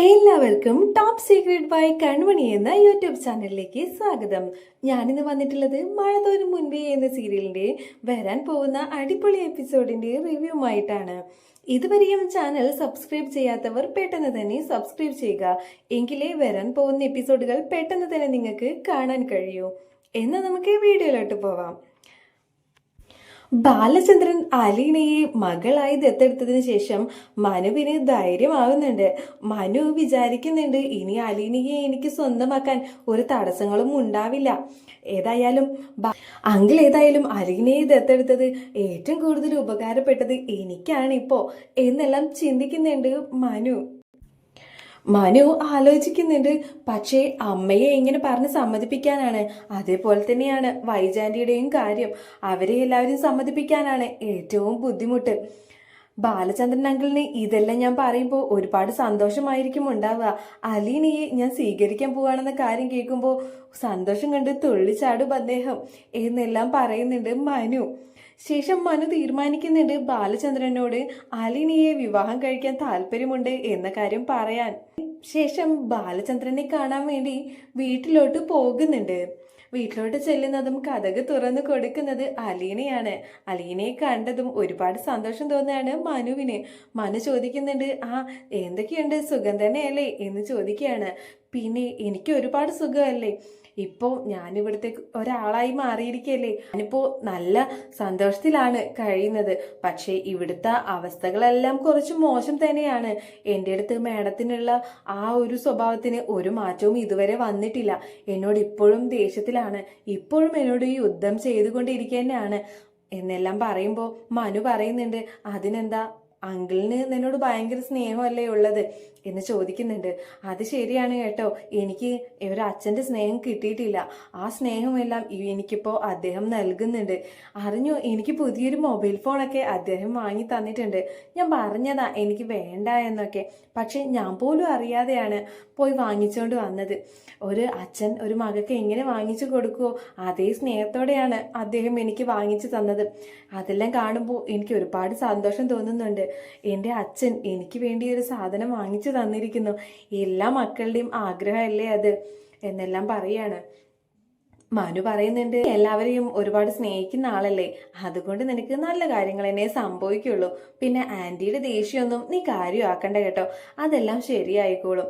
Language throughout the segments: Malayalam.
എല്ലാവർക്കും ടോപ്പ് സീക്രട്ട് ബൈ കൺമണി എന്ന യൂട്യൂബ് ചാനലിലേക്ക് സ്വാഗതം. ഞാനിന്ന് വന്നിട്ടുള്ളത് മഴ തോരും മുൻപേ എന്ന സീരിയലിന്റെ വരാൻ പോകുന്ന അടിപൊളി എപ്പിസോഡിന്റെ റിവ്യൂമായിട്ടാണ്. ഇതുവരെയും ചാനൽ സബ്സ്ക്രൈബ് ചെയ്യാത്തവർ പെട്ടെന്ന് തന്നെ സബ്സ്ക്രൈബ് ചെയ്യുക. എങ്കിലേ വരാൻ പോകുന്ന എപ്പിസോഡുകൾ പെട്ടെന്ന് തന്നെ നിങ്ങൾക്ക് കാണാൻ കഴിയൂ. എന്നാൽ നമുക്ക് വീഡിയോയിലോട്ട് പോവാം. ബാലചന്ദ്രൻ അലീനയെ മകളായി ദത്തെടുത്തതിന് ശേഷം മനുവിന് ധൈര്യമാവുന്നുണ്ട്. മനു വിചാരിക്കുന്നുണ്ട് ഇനി അലീനയെ എനിക്ക് സ്വന്തമാക്കാൻ ഒരു തടസ്സങ്ങളും ഉണ്ടാവില്ല. ഏതായാലും അങ്കിൾ ഏതായാലും അലീനയെ ദത്തെടുത്തത് ഏറ്റവും കൂടുതൽ ഉപകാരപ്പെട്ടത് എനിക്കാണ് ഇപ്പോ എന്നെല്ലാം ചിന്തിക്കുന്നുണ്ട് മനു. മനു ആലോചിക്കുന്നുണ്ട്. പക്ഷേ അമ്മയെ എങ്ങനെ പറഞ്ഞ് സമ്മതിപ്പിക്കാനാണ്. അതേപോലെ തന്നെയാണ് വൈജാന്റിയുടെയും കാര്യം. അവരെ എല്ലാവരും സമ്മതിപ്പിക്കാനാണ് ഏറ്റവും ബുദ്ധിമുട്ട്. ബാലചന്ദ്രൻ അങ്കിളിന് ഇതെല്ലാം ഞാൻ പറയുമ്പോൾ ഒരുപാട് സന്തോഷമായിരിക്കും ഉണ്ടാവുക. അലീനയെ ഞാൻ സ്വീകരിക്കാൻ പോവാണെന്ന കാര്യം കേൾക്കുമ്പോൾ സന്തോഷം കണ്ട് തുള്ളിച്ചാടും അദ്ദേഹം എന്നെല്ലാം പറയുന്നുണ്ട് മനു. ശേഷം മനു തീരുമാനിക്കുന്നുണ്ട് ബാലചന്ദ്രനോട് അലിനിയെ വിവാഹം കഴിക്കാൻ താല്പര്യമുണ്ട് എന്ന കാര്യം പറയാൻ. ശേഷം ബാലചന്ദ്രനെ കാണാൻ വേണ്ടി വീട്ടിലോട്ട് പോകുന്നുണ്ട്. വീട്ടിലോട്ട് ചെല്ലുന്നതും കഥക് തുറന്നു കൊടുക്കുന്നത് അലീനയാണ്. അലീനയെ കണ്ടതും ഒരുപാട് സന്തോഷം തോന്നുകയാണ് മനുവിന്. മനു ചോദിക്കുന്നുണ്ട് ആ എന്തൊക്കെയുണ്ട്? സുഖം തന്നെയല്ലേ? എന്ന് ചോദിക്കുകയാണ്. പിന്നെ എനിക്ക് ഒരുപാട് സുഖമല്ലേ? ഇപ്പോൾ ഞാനിവിടുത്തെ ഒരാളായി മാറിയിരിക്കല്ലേ ഞാനിപ്പോൾ നല്ല സന്തോഷത്തിലാണ് കഴിയുന്നത്. പക്ഷേ ഇവിടുത്തെ അവസ്ഥകളെല്ലാം കുറച്ച് മോശം തന്നെയാണ്. എന്റെ അടുത്ത് മാഡത്തിനുള്ള ആ ഒരു സ്വഭാവത്തിന് ഒരു മാറ്റവും ഇതുവരെ വന്നിട്ടില്ല. എന്നോട് ഇപ്പോഴും ദേഷ്യത്തിലാണ്. ഇപ്പോഴും എന്നോട് യുദ്ധം ചെയ്തുകൊണ്ടിരിക്കുക തന്നെയാണ് എന്നെല്ലാം പറയുമ്പോൾ മനു പറയുന്നുണ്ട് അതിനെന്താ അങ്കിളിന് നിന്നോട് ഭയങ്കര സ്നേഹമല്ലേ ഉള്ളത്? എന്ന് ചോദിക്കുന്നുണ്ട്. അത് ശരിയാണ് കേട്ടോ. എനിക്ക് ഒരു അച്ഛന്റെ സ്നേഹം കിട്ടിയിട്ടില്ല. ആ സ്നേഹമെല്ലാം എനിക്കിപ്പോൾ അദ്ദേഹം നൽകുന്നുണ്ട്. അറിഞ്ഞു? എനിക്ക് പുതിയൊരു മൊബൈൽ ഫോണൊക്കെ അദ്ദേഹം വാങ്ങി തന്നിട്ടുണ്ട്. ഞാൻ പറഞ്ഞതാ എനിക്ക് വേണ്ട എന്നൊക്കെ. പക്ഷെ ഞാൻ പോലും അറിയാതെയാണ് പോയി വാങ്ങിച്ചുകൊണ്ട് വന്നത്. ഒരു അച്ഛൻ ഒരു മകൾക്ക് എങ്ങനെ വാങ്ങിച്ചു കൊടുക്കുമോ അതേ സ്നേഹത്തോടെയാണ് അദ്ദേഹം എനിക്ക് വാങ്ങിച്ചു തന്നത്. അതെല്ലാം കാണുമ്പോൾ എനിക്ക് ഒരുപാട് സന്തോഷം തോന്നുന്നുണ്ട്. എന്റെ അച്ഛൻ എനിക്ക് വേണ്ടി ഒരു സാധനം വാങ്ങിച്ചു തന്നിരിക്കുന്നു. എല്ലാ മക്കളുടെയും ആഗ്രഹമല്ലേ അത്? എന്നെല്ലാം പറയാണ്. മനു പറയുന്നുണ്ട് എല്ലാവരെയും ഒരുപാട് സ്നേഹിക്കുന്ന ആളല്ലേ? അതുകൊണ്ട് നിനക്ക് നല്ല കാര്യങ്ങൾ തന്നെ സംഭവിക്കുള്ളൂ. പിന്നെ ആന്റിയുടെ ദേഷ്യമൊന്നും നീ കാര്യമാക്കണ്ട കേട്ടോ. അതെല്ലാം ശരിയായിക്കോളും.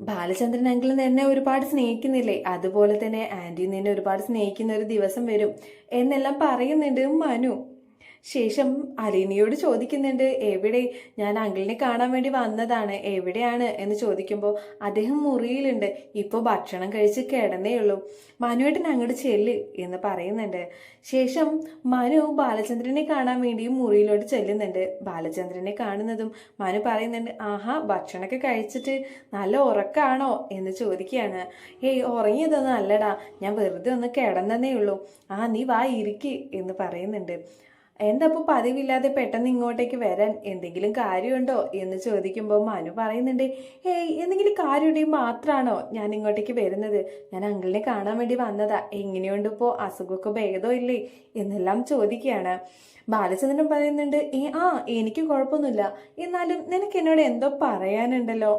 ബാലചന്ദ്രൻ അങ്കിൾ എന്നെ ഒരുപാട് സ്നേഹിക്കുന്നില്ലേ? അതുപോലെ തന്നെ ആന്റി നിന്നെ ഒരുപാട് സ്നേഹിക്കുന്ന ഒരു ദിവസം വരും. എന്നെല്ലാം പറയുന്നുണ്ട് മനു. ശേഷം അലീനയോട് ചോദിക്കുന്നുണ്ട് എവിടെ? ഞാൻ അങ്കിളിനെ കാണാൻ വേണ്ടി വന്നതാണ്. എവിടെയാണ്? എന്ന് ചോദിക്കുമ്പോൾ അദ്ദേഹം മുറിയിലുണ്ട്. ഇപ്പോൾ ഭക്ഷണം കഴിച്ച് കിടന്നേ ഉള്ളൂ. മനുവേട്ടൻ അങ്ങോട്ട് ചെല്ല് എന്ന് പറയുന്നുണ്ട്. ശേഷം മനു ബാലചന്ദ്രനെ കാണാൻ വേണ്ടി മുറിയിലോട്ട് ചെല്ലുന്നുണ്ട്. ബാലചന്ദ്രനെ കാണുന്നതും മനു പറയുന്നുണ്ട് ആഹാ ഭക്ഷണമൊക്കെ കഴിച്ചിട്ട് നല്ല ഉറക്കാണോ? എന്ന് ചോദിക്കുകയാണ്. ഏയ് ഉറങ്ങിയതൊന്നും അല്ലടാ. ഞാൻ വെറുതെ ഒന്ന് കിടന്നതേ ഉള്ളൂ. ആ നീ വാ ഇരിക്കേ എന്ന് പറയുന്നുണ്ട്. എന്താ ഇപ്പോൾ പതിവില്ലാതെ പെട്ടെന്ന് ഇങ്ങോട്ടേക്ക് വരാൻ എന്തെങ്കിലും കാര്യമുണ്ടോ എന്ന് ചോദിക്കുമ്പോൾ മനു പറയുന്നുണ്ട് ഏയ് എന്തെങ്കിലും കാര്യമുണ്ടെങ്കിൽ മാത്രമാണോ ഞാൻ ഇങ്ങോട്ടേക്ക് വരുന്നത്? ഞാൻ അങ്കിളിനെ കാണാൻ വേണ്ടി വന്നതാ. എങ്ങനെയുണ്ട് ഇപ്പോൾ അസുഖമൊക്കെ ഭേദം ഇല്ലേ? എന്നെല്ലാം ചോദിക്കുകയാണ്. ബാലചന്ദ്രൻ പറയുന്നുണ്ട് ഏ ആ എനിക്ക് കുഴപ്പമൊന്നുമില്ല. എന്നാലും നിനക്ക് എന്നോട് എന്തോ പറയാനുണ്ടല്ലോ?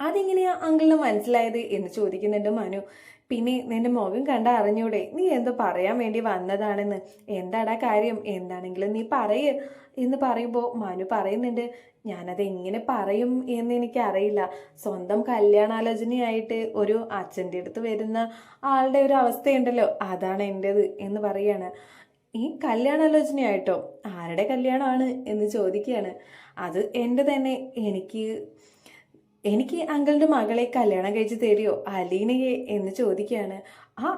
അതെങ്ങനെയാ അങ്കിളിന് മനസ്സിലായത് എന്ന് ചോദിക്കുന്നുണ്ട് മനു. പിന്നെ നിന്റെ മുഖം കണ്ട അറിഞ്ഞൂടെ? നീ എന്തോ പറയാൻ വേണ്ടി വന്നതാണെന്ന്. എന്താടാ കാര്യം? എന്താണെങ്കിലും നീ പറയ് എന്ന് പറയുമ്പോൾ മനു പറയുന്നുണ്ട് ഞാനത് എങ്ങനെ പറയും എന്ന് എനിക്കറിയില്ല. സ്വന്തം കല്യാണാലോചനയായിട്ട് ഒരു അച്ഛന്റെ അടുത്ത് വരുന്ന ആളുടെ ഒരു അവസ്ഥയുണ്ടല്ലോ. അതാണ് എന്റെത് എന്ന് പറയാണ്. ഈ കല്യാണാലോചനയായിട്ടോ? ആരുടെ കല്യാണമാണ്? എന്ന് ചോദിക്കുകയാണ്. അത് എന്റെ തന്നെ. എനിക്ക് എനിക്ക് അങ്കിളിന്റെ മകളെ കല്യാണം കഴിച്ച് തരുമോ അലീനയെ എന്ന് ചോദിക്കുകയാണ്. ആ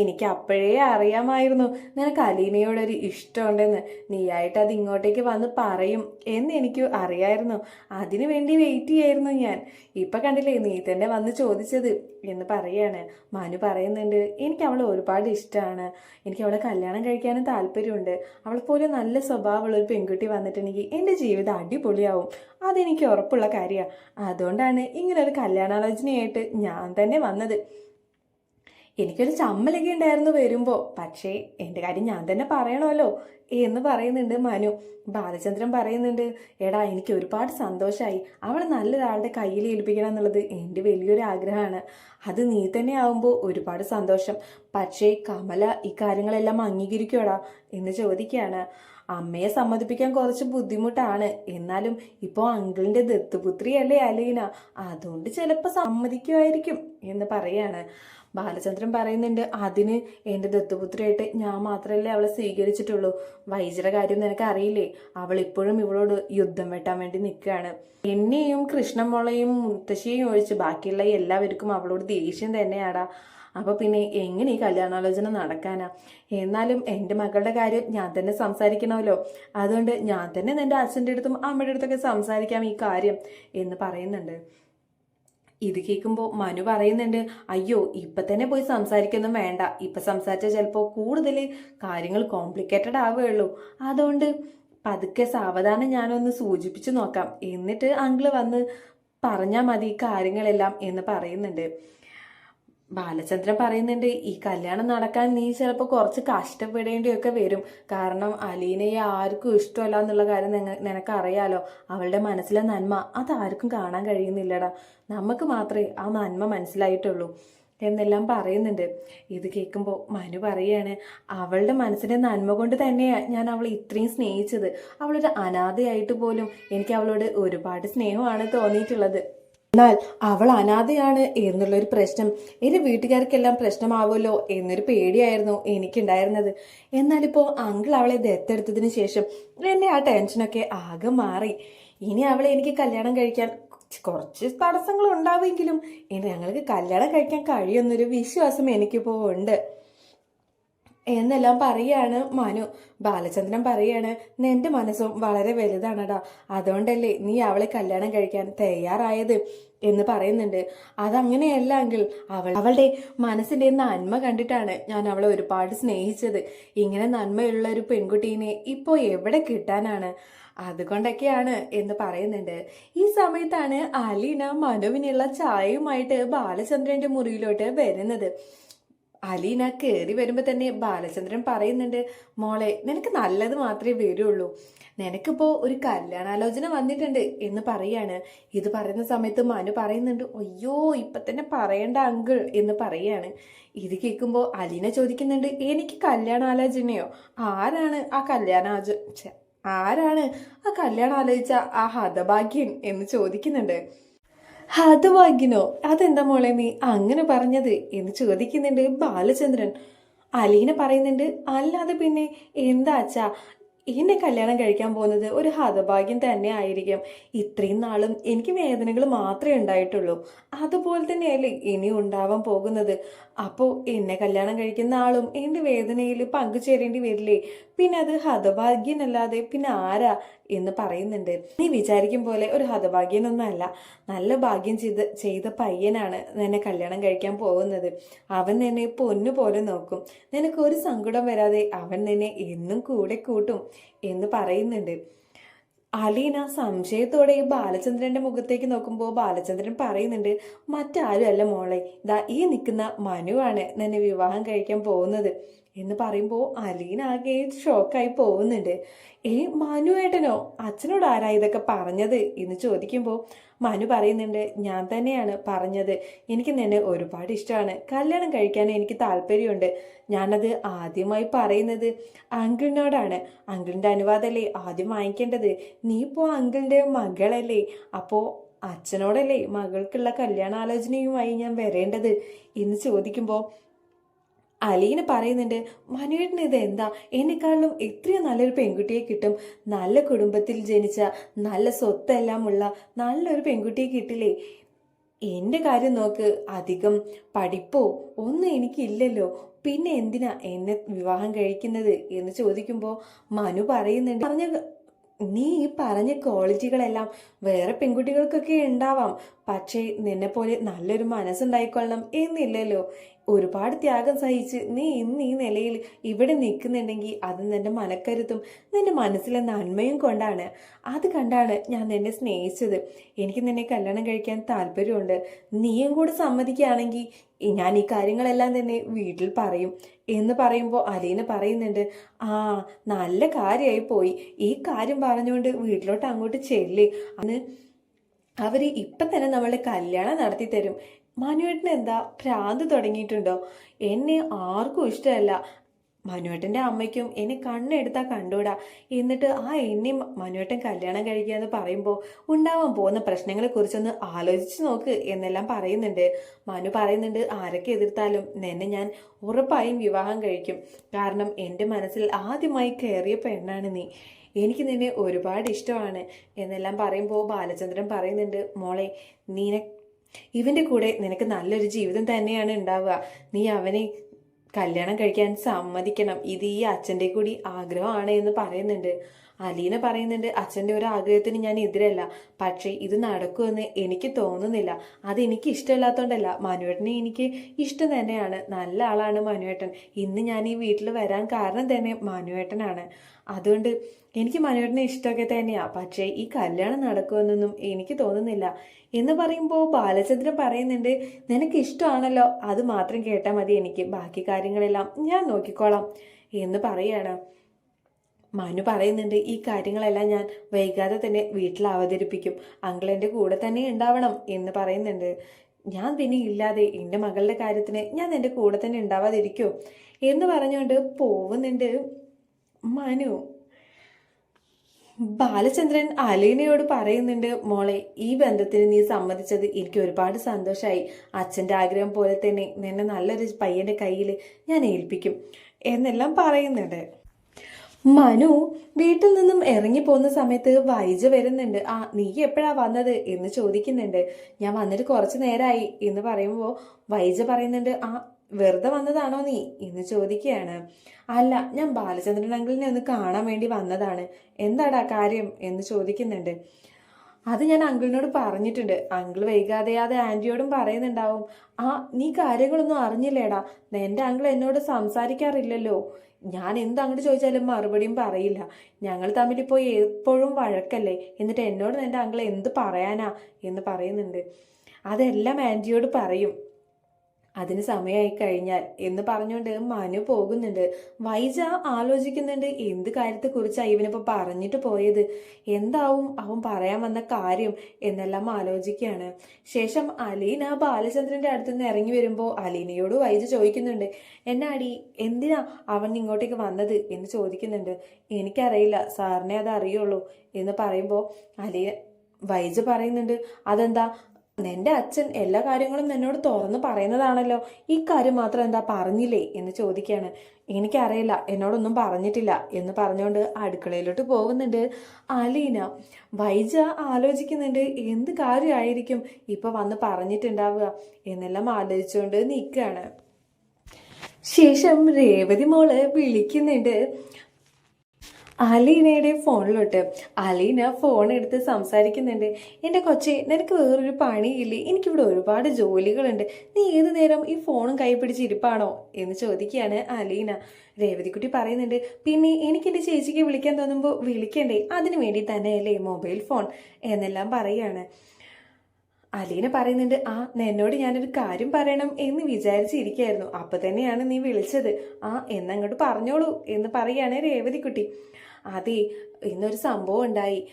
എനിക്ക് അപ്പോഴേ അറിയാമായിരുന്നു. നിനക്ക് അലീനയോടൊരു ഇഷ്ടമുണ്ടെന്ന്. നീയായിട്ട് അത് ഇങ്ങോട്ടേക്ക് വന്ന് പറയും എന്ന് എനിക്ക് അറിയായിരുന്നു. അതിനു വേണ്ടി വെയിറ്റ് ചെയ്യായിരുന്നു ഞാൻ. ഇപ്പം കണ്ടില്ലേ നീ തന്നെ വന്ന് ചോദിച്ചത് എന്ന് പറയാണ്. മനു പറയുന്നുണ്ട് എനിക്ക് അവളെ ഒരുപാട് ഇഷ്ടമാണ് എനിക്ക് അവളെ കല്യാണം കഴിക്കാനും താല്പര്യമുണ്ട്. പോലെ നല്ല സ്വഭാവമുള്ള ഒരു പെൺകുട്ടി വന്നിട്ടുണ്ടെങ്കിൽ എന്റെ ജീവിതം അടിപൊളിയാവും. അതെനിക്ക് ഉറപ്പുള്ള കാര്യമാണ് അതുകൊണ്ടാണ് ഇങ്ങനൊരു കല്യാണാലോചനയായിട്ട് ഞാൻ തന്നെ വന്നത്. എനിക്കൊരു ചമ്മലൊക്കെ ഉണ്ടായിരുന്നു വരുമ്പോൾ പക്ഷേ എന്റെ കാര്യം ഞാൻ തന്നെ പറയണമല്ലോ എന്ന് പറയുന്നുണ്ട് മനു. ബാലചന്ദ്രൻ പറയുന്നുണ്ട് എടാ എനിക്ക് ഒരുപാട് സന്തോഷമായി അവളെ നല്ലൊരാളുടെ കയ്യിൽ ഏൽപ്പിക്കണം എന്നുള്ളത് എന്റെ വലിയൊരു ആഗ്രഹമാണ്. അത് നീ തന്നെ ആവുമ്പോൾ ഒരുപാട് സന്തോഷം. പക്ഷേ കമല ഇക്കാര്യങ്ങളെല്ലാം അംഗീകരിക്കുവാടാ? എന്ന് ചോദിക്കുകയാണ്. അമ്മയെ സമ്മതിപ്പിക്കാൻ കുറച്ച് ബുദ്ധിമുട്ടാണ്. എന്നാലും ഇപ്പോൾ അങ്കിളിന്റെ ദത്തുപുത്രിയല്ലേ അലീന. അതുകൊണ്ട് ചിലപ്പോൾ സമ്മതിക്കുമായിരിക്കും എന്ന് പറയാണ്. ബാലചന്ദ്രൻ പറയുന്നുണ്ട് അതിന് എന്റെ ദത്തുപുത്രിയായിട്ട് ഞാൻ മാത്രമല്ലേ അവളെ സ്വീകരിച്ചിട്ടുള്ളൂ. വൈദ്യരുടെ കാര്യം നിനക്ക് അറിയില്ലേ അവൾ ഇപ്പോഴും ഇവളോട് യുദ്ധം വെട്ടാൻ വേണ്ടി നിൽക്കുകയാണ്. എന്നെയും കൃഷ്ണമോളയും മുത്തശ്ശിയെയും ഒഴിച്ച് ബാക്കിയുള്ള എല്ലാവർക്കും അവളോട് ദേഷ്യം തന്നെയാടാ. അപ്പൊ പിന്നെ എങ്ങനെ ഈ കല്യാണാലോചന നടക്കാനാ? എന്നാലും എന്റെ മകളുടെ കാര്യം ഞാൻ തന്നെ സംസാരിക്കണമല്ലോ. അതുകൊണ്ട് ഞാൻ തന്നെ എന്റെ അച്ഛന്റെ അടുത്തും അമ്മയുടെ അടുത്തൊക്കെ സംസാരിക്കാം ഈ കാര്യം എന്ന് പറയുന്നുണ്ട്. ഇത് കേൾക്കുമ്പോൾ മനു പറയുന്നുണ്ട് അയ്യോ ഇപ്പം തന്നെ പോയി സംസാരിക്കൊന്നും വേണ്ട. ഇപ്പം സംസാരിച്ചാൽ ചിലപ്പോൾ കൂടുതൽ കാര്യങ്ങൾ കോംപ്ലിക്കേറ്റഡ് ആവുകയുള്ളൂ. അതുകൊണ്ട് പതുക്കെ സാവധാനം ഞാനൊന്ന് സൂചിപ്പിച്ചു നോക്കാം. എന്നിട്ട് അങ്കിൾ വന്ന് പറഞ്ഞാൽ മതി കാര്യങ്ങളെല്ലാം എന്ന് പറയുന്നുണ്ട്. ബാലചന്ദ്രൻ പറയുന്നുണ്ട് ഈ കല്യാണം നടക്കാൻ നീ ചിലപ്പോൾ കുറച്ച് കഷ്ടപ്പെടേണ്ടിയൊക്കെ വരും. കാരണം അലീനയെ ആർക്കും ഇഷ്ടമല്ല എന്നുള്ള കാര്യം നിനക്ക് അറിയാലോ അവളുടെ മനസ്സിലെ നന്മ അതാർക്കും കാണാൻ കഴിയുന്നില്ലടാ. നമുക്ക് മാത്രമേ ആ നന്മ മനസ്സിലായിട്ടുള്ളൂ. എന്നെല്ലാം പറയുന്നുണ്ട്. ഇത് കേൾക്കുമ്പോൾ മനു പറയാണ് അവളുടെ മനസ്സിന്റെ നന്മ കൊണ്ട് തന്നെയാണ് ഞാൻ അവളെ ഇത്രയും സ്നേഹിച്ചത്. അവളൊരു അനാഥയായിട്ട് പോലും എനിക്ക് അവളോട് ഒരുപാട് സ്നേഹമാണ് തോന്നിയിട്ടുള്ളത്. എന്നാൽ അവൾ അനാഥയാണ് എന്നുള്ള ഒരു പ്രശ്നം. എന്റെ വീട്ടുകാർക്കെല്ലാം പ്രശ്നമാവുമല്ലോ എന്നൊരു പേടിയായിരുന്നു എനിക്കുണ്ടായിരുന്നത്. എന്നാലിപ്പോൾ അങ്കിൾ അവളെ ദത്തെടുത്തതിന് ശേഷം എന്നെ ആ ടെൻഷനൊക്കെ ആകെ മാറി. ഇനി അവളെ എനിക്ക് കല്യാണം കഴിക്കാൻ കുറച്ച് തടസ്സങ്ങൾ ഉണ്ടാവുമെങ്കിലും ഇനി ഞങ്ങൾക്ക് കല്യാണം കഴിക്കാൻ കഴിയുമെന്നൊരു വിശ്വാസം എനിക്കിപ്പോൾ ഉണ്ട്. എന്നെല്ലാം പറയാണ് മനു. ബാലചന്ദ്രൻ പറയാണ് നിന്റെ മനസ്സും വളരെ വലുതാണടാ. അതുകൊണ്ടല്ലേ നീ അവളെ കല്യാണം കഴിക്കാൻ തയ്യാറായത്? എന്ന് പറയുന്നുണ്ട്. അതങ്ങനെയല്ല എങ്കിൽ അവൾ അവളുടെ മനസ്സിന്റെ നന്മ കണ്ടിട്ടാണ് ഞാൻ അവളെ ഒരുപാട് സ്നേഹിച്ചത്. ഇങ്ങനെ നന്മയുള്ള ഒരു പെൺകുട്ടീനെ ഇപ്പോൾ എവിടെ കിട്ടാനാണ്? അതുകൊണ്ടൊക്കെയാണ് എന്ന് പറയുന്നുണ്ട്. ഈ സമയത്താണ് അലീന മനുവിനുള്ള ചായയുമായിട്ട് ബാലചന്ദ്രന്റെ മുറിയിലോട്ട് വരുന്നത്. അലീന കയറി വരുമ്പോൾ തന്നെ ബാലചന്ദ്രൻ പറയുന്നുണ്ട് മോളെ നിനക്ക് നല്ലത് മാത്രമേ വരുള്ളൂ. നിനക്കിപ്പോൾ ഒരു കല്യാണാലോചന വന്നിട്ടുണ്ട് എന്ന് പറയാണ്. ഇത് പറയുന്ന സമയത്ത് മനു പറയുന്നുണ്ട് അയ്യോ ഇപ്പൊ തന്നെ പറയണ്ട അങ്കിൾ എന്ന് പറയാണ്. ഇത് കേൾക്കുമ്പോൾ അലീന ചോദിക്കുന്നുണ്ട് എനിക്ക് കല്യാണാലോചനയോ? ആരാണ് ആ കല്യാണാച ആരാണ് ആ കല്യാണം ആലോചിച്ച ആ ഹതഭാഗ്യൻ? എന്ന് ചോദിക്കുന്നുണ്ട്. ഹതഭാഗ്യനോ അതെന്താ മോളെ നീ അങ്ങനെ പറഞ്ഞത്? എന്ന് ചോദിക്കുന്നുണ്ട് ബാലചന്ദ്രൻ. അലീന പറയുന്നുണ്ട് അല്ലാതെ പിന്നെ എന്താ അച്ഛാ? എന്നെ കല്യാണം കഴിക്കാൻ പോകുന്നത് ഒരു ഹതഭാഗ്യം തന്നെ ആയിരിക്കും. ഇത്രയും നാളും എനിക്ക് വേദനകൾ മാത്രമേ ഉണ്ടായിട്ടുള്ളൂ. അതുപോലെ തന്നെയല്ലേ ഇനി ഉണ്ടാവാൻ പോകുന്നത്? അപ്പോൾ എന്നെ കല്യാണം കഴിക്കുന്ന ആളും എന്റെ വേദനയിൽ പങ്കുചേരേണ്ടി വരില്ലേ? പിന്നെ അത് ഹതഭാഗ്യനല്ലാതെ പിന്നെ ആരാ എന്ന് പറയുന്നുണ്ട്. നീ വിചാരിക്കും പോലെ ഒരു ഹതഭാഗ്യനൊന്നുമല്ല. നല്ല ഭാഗ്യം ചെയ്ത് ചെയ്ത പയ്യനാണ് നിന്നെ കല്യാണം കഴിക്കാൻ പോകുന്നത്. അവൻ നിന്നെ പൊന്നു പോലെ നോക്കും. നിനക്ക് ഒരു സങ്കടം വരാതെ അവൻ നിന്നെ എന്നും കൂടെ കൂട്ടും എന്ന് പറയുന്നുണ്ട്. അലീന സംശയത്തോടെ ബാലചന്ദ്രന്റെ മുഖത്തേക്ക് നോക്കുമ്പോൾ ബാലചന്ദ്രൻ പറയുന്നുണ്ട് മറ്റാരും അല്ല മോളെ. ഇതാ ഈ നിൽക്കുന്ന മനുവാണ് നിന്നെ വിവാഹം കഴിക്കാൻ പോകുന്നത്. എന്ന് പറയുമ്പോൾ അലീന ആകെ ഷോക്കായി പോകുന്നുണ്ട്. ഏ മനു ഏട്ടനോ? അച്ഛനോട് ആരാ ഇതൊക്കെ പറഞ്ഞത്? എന്ന് ചോദിക്കുമ്പോൾ മനു പറയുന്നുണ്ട് ഞാൻ തന്നെയാണ് പറഞ്ഞത്. എനിക്ക് നിന്നെ ഒരുപാട് ഇഷ്ടമാണ്. കല്യാണം കഴിക്കാൻ എനിക്ക് താല്പര്യമുണ്ട്. ഞാനത് ആദ്യമായി പറയുന്നത് അങ്കിളിനോടാണ്. അങ്കിളിന്റെ അനുവാദമല്ലേ ആദ്യം വാങ്ങിക്കേണ്ടത്? നീ ഇപ്പോൾ അങ്കിളിന്റെ മകളല്ലേ. അപ്പോൾ അച്ഛനോടല്ലേ മകൾക്കുള്ള കല്യാണാലോചനയുമായി ഞാൻ വരേണ്ടത്? എന്ന് ചോദിക്കുമ്പോൾ അലീന പറയുന്നുണ്ട് മനുവേട്ടന് ഇത് എന്താ എന്നെക്കാളും എത്രയോ നല്ലൊരു പെൺകുട്ടിയെ കിട്ടും. നല്ല കുടുംബത്തിൽ ജനിച്ച നല്ല സ്വത്തെല്ലാം ഉള്ള നല്ലൊരു പെൺകുട്ടിയെ കിട്ടില്ലേ? എന്റെ കാര്യം നോക്ക്. അധികം പഠിപ്പോ ഒന്നും എനിക്കില്ലല്ലോ. പിന്നെ എന്തിനാ എന്നെ വിവാഹം കഴിക്കുന്നത്? എന്ന് ചോദിക്കുമ്പോൾ മനു പറയുന്നുണ്ട് പറഞ്ഞ നീ ഈ പറഞ്ഞ ക്വാളിറ്റികളെല്ലാം വേറെ പെൺകുട്ടികൾക്കൊക്കെ ഉണ്ടാവാം. പക്ഷേ നിന്നെ പോലെ നല്ലൊരു മനസ്സുണ്ടായിക്കൊള്ളണം എന്നില്ലല്ലോ. ഒരുപാട് ത്യാഗം സഹിച്ച് നീ ഇന്ന് ഈ നിലയിൽ ഇവിടെ നിൽക്കുന്നുണ്ടെങ്കിൽ അത് നിന്റെ മനക്കരുത്തും നിന്റെ മനസ്സിലെ നന്മയും കൊണ്ടാണ്. അത് കണ്ടാണ് ഞാൻ നിന്നെ സ്നേഹിച്ചത്. എനിക്ക് നിന്നെ കല്യാണം കഴിക്കാൻ താല്പര്യമുണ്ട്. നീയും കൂടെ സമ്മതിക്കുകയാണെങ്കിൽ ഞാൻ ഈ കാര്യങ്ങളെല്ലാം തന്നെ വീട്ടിൽ പറയും എന്ന് പറയുമ്പോൾ അലീന പറയുന്നുണ്ട് ആ നല്ല കാര്യമായി പോയി. ഈ കാര്യം പറഞ്ഞുകൊണ്ട് വീട്ടിലോട്ട് അങ്ങോട്ട് ചെല്ല്. അന്ന് അവർ ഇപ്പം തന്നെ നമ്മളെ കല്യാണം നടത്തി തരും. മനുവേട്ടന് എന്താ ഭ്രാന്ത് തുടങ്ങിയിട്ടുണ്ടോ? എന്നെ ആർക്കും ഇഷ്ടമല്ല. മനുവേട്ടന്റെ അമ്മയ്ക്കും എന്നെ കണ്ണെടുത്താൽ കണ്ടൂടാ എന്നിട്ട് ആ എന്നെയും മനുവേട്ടൻ കല്യാണം കഴിക്കുക എന്ന് പറയുമ്പോൾ ഉണ്ടാവാൻ പോകുന്ന പ്രശ്നങ്ങളെക്കുറിച്ചൊന്ന് ആലോചിച്ച് നോക്ക് എന്നെല്ലാം പറയുന്നുണ്ട്. മനു പറയുന്നുണ്ട് ആരൊക്കെ എതിർത്താലും നിന്നെ ഞാൻ ഉറപ്പായും വിവാഹം കഴിക്കും. കാരണം എന്റെ മനസ്സിൽ ആദ്യമായി കയറിയ പെണ്ണാണ് നീ. എനിക്ക് നിന്നെ ഒരുപാട് ഇഷ്ടമാണ് എന്നെല്ലാം പറയുമ്പോൾ ബാലചന്ദ്രൻ പറയുന്നുണ്ട് മോളെ നീനെ ഇവന്റെ കൂടെ നിനക്ക് നല്ലൊരു ജീവിതം തന്നെയാണ് ഉണ്ടാവുക. നീ അവനെ കല്യാണം കഴിക്കാൻ സമ്മതിക്കണം. ഇത് ഈ അച്ഛന്റെ കൂടി ആഗ്രഹമാണ് എന്ന് പറയുന്നുണ്ട്. അലീന പറയുന്നുണ്ട് അച്ഛന്റെ ഒരു ആഗ്രഹത്തിന് ഞാൻ എതിരല്ല. പക്ഷേ ഇത് നടക്കുമെന്ന് എനിക്ക് തോന്നുന്നില്ല. അതെനിക്ക് ഇഷ്ടമില്ലാത്തതുകൊണ്ടല്ല മനുവേട്ടനെ എനിക്ക് ഇഷ്ടം തന്നെയാണ്. നല്ല ആളാണ് മനുവേട്ടൻ. ഇന്ന് ഞാൻ ഈ വീട്ടിൽ വരാൻ കാരണം തന്നെ മനുവേട്ടനാണ്. അതുകൊണ്ട് എനിക്ക് മനുവേട്ടനെ ഇഷ്ടമൊക്കെ തന്നെയാണ് പക്ഷേ ഈ കല്യാണം നടക്കുമെന്നൊന്നും എനിക്ക് തോന്നുന്നില്ല. എന്ന് പറയുമ്പോൾ ബാലചന്ദ്രൻ പറയുന്നുണ്ട് നിനക്ക് ഇഷ്ടമാണല്ലോ. അത് മാത്രം കേട്ടാൽ മതി എനിക്ക്. ബാക്കി കാര്യങ്ങളെല്ലാം ഞാൻ നോക്കിക്കോളാം. എന്ന് പറയാണ്. മനു പറയുന്നുണ്ട് ഈ കാര്യങ്ങളെല്ലാം ഞാൻ വൈകാതെ തന്നെ വീട്ടിൽ അവതരിപ്പിക്കും. അങ്കിൾ എന്റെ കൂടെ തന്നെ ഉണ്ടാവണം എന്ന് പറയുന്നുണ്ട്. ഞാൻ പിന്നെ ഇല്ലാതെ എന്റെ മകളുടെ കാര്യത്തിന് ഞാൻ എന്റെ കൂടെ തന്നെ ഉണ്ടാവാതിരിക്കോ? എന്ന് പറഞ്ഞുകൊണ്ട് പോവുന്നുണ്ട് മനു. ബാലചന്ദ്രൻ അലീനയോട് പറയുന്നുണ്ട് മോളെ ഈ ബന്ധത്തിന് നീ സമ്മതിച്ചത് എനിക്ക് ഒരുപാട് സന്തോഷമായി അച്ഛന്റെ ആഗ്രഹം പോലെ തന്നെ നിന്നെ നല്ലൊരു പയ്യന്റെ കയ്യിൽ ഞാൻ ഏൽപ്പിക്കും എന്നെല്ലാം പറയുന്നുണ്ട്. മനു വീട്ടിൽ നിന്നും ഇറങ്ങി പോകുന്ന സമയത്ത് വൈജ വരുന്നുണ്ട്. ആ നീ എപ്പോഴാ വന്നത്? എന്ന് ചോദിക്കുന്നുണ്ട്. ഞാൻ വന്നിട്ട് കുറച്ച് നേരമായി എന്ന് പറയുമ്പോൾ വൈജ പറയുന്നുണ്ട് ആ വെറുതെ വന്നതാണോ നീ? എന്ന് ചോദിക്കുകയാണ്. അല്ല ഞാൻ ബാലചന്ദ്രൻ അങ്കിളിനെ ഒന്ന് കാണാൻ വേണ്ടി വന്നതാണ്. എന്താടാ കാര്യം? എന്ന് ചോദിക്കുന്നുണ്ട്. അത് ഞാൻ അങ്കിളിനോട് പറഞ്ഞിട്ടുണ്ട്. അങ്കിൾ വൈകാതെ അത് ആന്റിയോടും പറയുന്നുണ്ടാവും. ആ നീ കാര്യങ്ങളൊന്നും അറിഞ്ഞില്ലേടാ? എന്റെ അങ്കിൾ എന്നോട് സംസാരിക്കാറില്ലല്ലോ? ഞാൻ എന്തങ്ങോട്ട് ചോദിച്ചാലും മറുപടിയും പറയില്ല. ഞങ്ങൾ തമ്മിൽ ഇപ്പോൾ എപ്പോഴും വഴക്കല്ലേ? എന്നിട്ട് എന്നോട് എന്റെ അങ്കിൾ എന്ത് പറയാനാ? എന്ന് പറയുന്നുണ്ട്. അതെല്ലാം ആന്റിയോട് പറയും. അതിന് സമയമായി കഴിഞ്ഞാൽ എന്ന് പറഞ്ഞുകൊണ്ട് മനു പോകുന്നുണ്ട്. വൈജ ആലോചിക്കുന്നുണ്ട് എന്ത് കാര്യത്തെക്കുറിച്ചാണ് ഇവനിപ്പോൾ പറഞ്ഞിട്ട് പോയത്? എന്താവും അവൻ പറയാൻ വന്ന കാര്യം? എന്നെല്ലാം ആലോചിക്കുകയാണ്. ശേഷം അലീന ബാലചന്ദ്രന്റെ അടുത്ത് നിന്ന് ഇറങ്ങി വരുമ്പോൾ അലീനയോട് വൈജ ചോദിക്കുന്നുണ്ട് എന്നാടി എന്തിനാ അവൻ ഇങ്ങോട്ടേക്ക് വന്നത്? എന്ന് ചോദിക്കുന്നുണ്ട്. എനിക്കറിയില്ല സാറിനെ അത് അറിയുള്ളൂ എന്ന് പറയുമ്പോൾ അലീന വൈജ പറയുന്നുണ്ട് അതെന്താ നിന്റെ അച്ഛൻ എല്ലാ കാര്യങ്ങളും എന്നോട് തുറന്ന് പറയുന്നതാണല്ലോ. ഈ കാര്യം മാത്രം എന്താ പറഞ്ഞില്ലേ എന്ന് ചോദിക്കുകയാണ് എനിക്കറിയില്ല എന്നോടൊന്നും പറഞ്ഞിട്ടില്ല എന്ന് പറഞ്ഞുകൊണ്ട് അടുക്കളയിലോട്ട് പോകുന്നുണ്ട് അലീന. വൈജ ആലോചിക്കുന്നുണ്ട് എന്ത് കാര്യമായിരിക്കും ഇപ്പൊ വന്ന് പറഞ്ഞിട്ടുണ്ടാവുക എന്നെല്ലാം ആലോചിച്ചുകൊണ്ട് നിൽക്കുകയാണ് ശേഷം രേവതി മോൾ വിളിക്കുന്നുണ്ട്. അലീനയുടെ ഫോണിലോട്ട്. അലീന ഫോൺ എടുത്ത് സംസാരിക്കുന്നുണ്ട്. എന്റെ കൊച്ചെ നിനക്ക് വേറൊരു പണിയില്ലേ? എനിക്കിവിടെ ഒരുപാട് ജോലികളുണ്ട്. നീ ഏത് നേരം ഈ ഫോണും കൈ പിടിച്ചിരിപ്പാണോ എന്ന് ചോദിക്കുകയാണ് അലീന. രേവതിക്കുട്ടി പറയുന്നുണ്ട് പിന്നെ എനിക്ക് എന്റെ ചേച്ചിക്ക് വിളിക്കാൻ തോന്നുമ്പോൾ വിളിക്കണ്ടേ? അതിനു വേണ്ടി തന്നെയല്ലേ മൊബൈൽ ഫോൺ എന്നെല്ലാം പറയാണ്. അലീന പറയുന്നുണ്ട് ആ എന്നോട് ഞാനൊരു കാര്യം പറയണം എന്ന് വിചാരിച്ചിരിക്കായിരുന്നു. അപ്പൊ തന്നെയാണ് നീ വിളിച്ചത്. ആ എന്നങ്ങോട്ട് പറഞ്ഞോളൂ എന്ന് പറയാണ് രേവതിക്കുട്ടി. അതെ ഇന്നൊരു സംഭവം ഉണ്ടായി.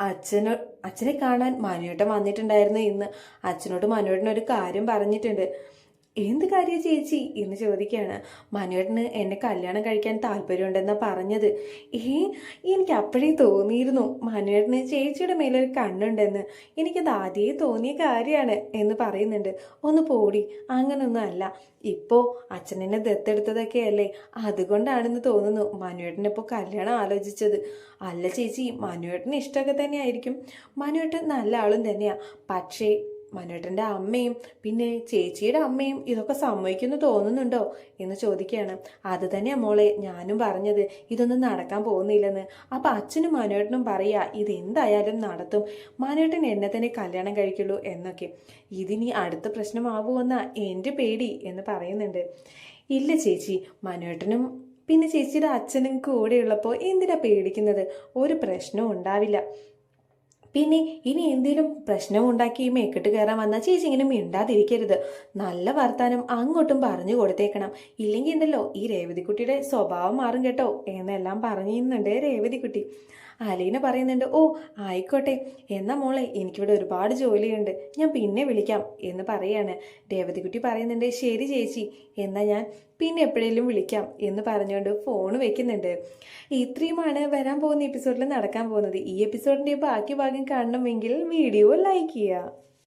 അച്ഛനോ അച്ഛനെ കാണാൻ മനുവേട്ടൻ വന്നിട്ടുണ്ടായിരുന്നു ഇന്ന്. അച്ഛനോട് മനുവേട്ടനൊരു കാര്യം പറഞ്ഞിട്ടുണ്ട്. എന്ത് കാര്യം ചേച്ചി? എന്ന് ചോദിക്കുകയാണ്. മനുവേട്ടന് എന്നെ കല്യാണം കഴിക്കാൻ താല്പര്യമുണ്ടെന്നാണ് പറഞ്ഞത്. ഏ എനിക്ക് അപ്പോഴേ തോന്നിയിരുന്നു. മനുവേട്ടന് ചേച്ചിയുടെ മേലൊരു കണ്ണുണ്ടെന്ന്. എനിക്കത് ആദ്യേ തോന്നിയ കാര്യമാണ് എന്ന് പറയുന്നുണ്ട്. ഒന്ന് പോടി അങ്ങനൊന്നും അല്ല. ഇപ്പോൾ അച്ഛനെന്നെ ദത്തെടുത്തതൊക്കെ അല്ലേ? അതുകൊണ്ടാണെന്ന് തോന്നുന്നു മനുവേട്ടൻ ഇപ്പോൾ കല്യാണം ആലോചിച്ചത്. അല്ല ചേച്ചി മനുവേട്ടന് ഇഷ്ടമൊക്കെ തന്നെയായിരിക്കും. മനുവേട്ടൻ നല്ല ആളും തന്നെയാണ് പക്ഷേ മനോട്ടന്റെ അമ്മയും പിന്നെ ചേച്ചിയുടെ അമ്മയും ഇതൊക്കെ സമ്മതിക്കുന്നു തോന്നുന്നുണ്ടോ എന്ന് ചോദിക്കുകയാണ്. അത് തന്നെയാ മോളെ ഞാനും പറഞ്ഞത് ഇതൊന്നും നടക്കാൻ പോകുന്നില്ലെന്ന്. അപ്പം അച്ഛനും മനോട്ടനും പറയാ ഇതെന്തായാലും നടത്തും. മനോട്ടൻ എന്നെ തന്നെ കല്യാണം കഴിക്കുള്ളൂ എന്നൊക്കെ. ഇതിനി അടുത്ത പ്രശ്നമാവുമെന്നാ എന്റെ പേടി എന്ന് പറയുന്നുണ്ട്. ഇല്ല ചേച്ചി മനോട്ടനും പിന്നെ ചേച്ചിയുടെ അച്ഛനും കൂടെയുള്ളപ്പോൾ എന്തിനാ പേടിക്കുന്നത്? ഒരു പ്രശ്നവും ഉണ്ടാവില്ല. പിന്നെ ഇനി എന്തെങ്കിലും പ്രശ്നം ഉണ്ടാക്കി മേക്കെട്ട് കയറാൻ വന്നാൽ ചേച്ചി ഇങ്ങനെ മിണ്ടാതിരിക്കരുത്. നല്ല വർത്താനം അങ്ങോട്ടും പറഞ്ഞു കൊടുത്തേക്കണം. ഇല്ലെങ്കിൽ ഉണ്ടല്ലോ ഈ രേവതിക്കുട്ടിയുടെ സ്വഭാവം മാറും കേട്ടോ. എന്നെല്ലാം പറഞ്ഞിരുന്നുണ്ട് രേവതിക്കുട്ടി. അലീന പറയുന്നുണ്ട് ഓ ആയിക്കോട്ടെ. എന്നാ മോളെ എനിക്കിവിടെ ഒരുപാട് ജോലിയുണ്ട്. ഞാൻ പിന്നെ വിളിക്കാം എന്ന് പറയാണ്. രേവതിക്കുട്ടി പറയുന്നുണ്ട് ശരി ചേച്ചി എന്നാ ഞാൻ പിന്നെ എപ്പോഴേലും വിളിക്കാം എന്ന് പറഞ്ഞുകൊണ്ട് ഫോൺ വെക്കുന്നുണ്ട്. ഇത്രയുമാണ് വരാൻ പോകുന്ന എപ്പിസോഡിൽ നടക്കാൻ പോകുന്നത്. ഈ എപ്പിസോഡിന്റെ ബാക്കി ഭാഗം കാണണമെങ്കിൽ വീഡിയോ ലൈക്ക് ചെയ്യുക.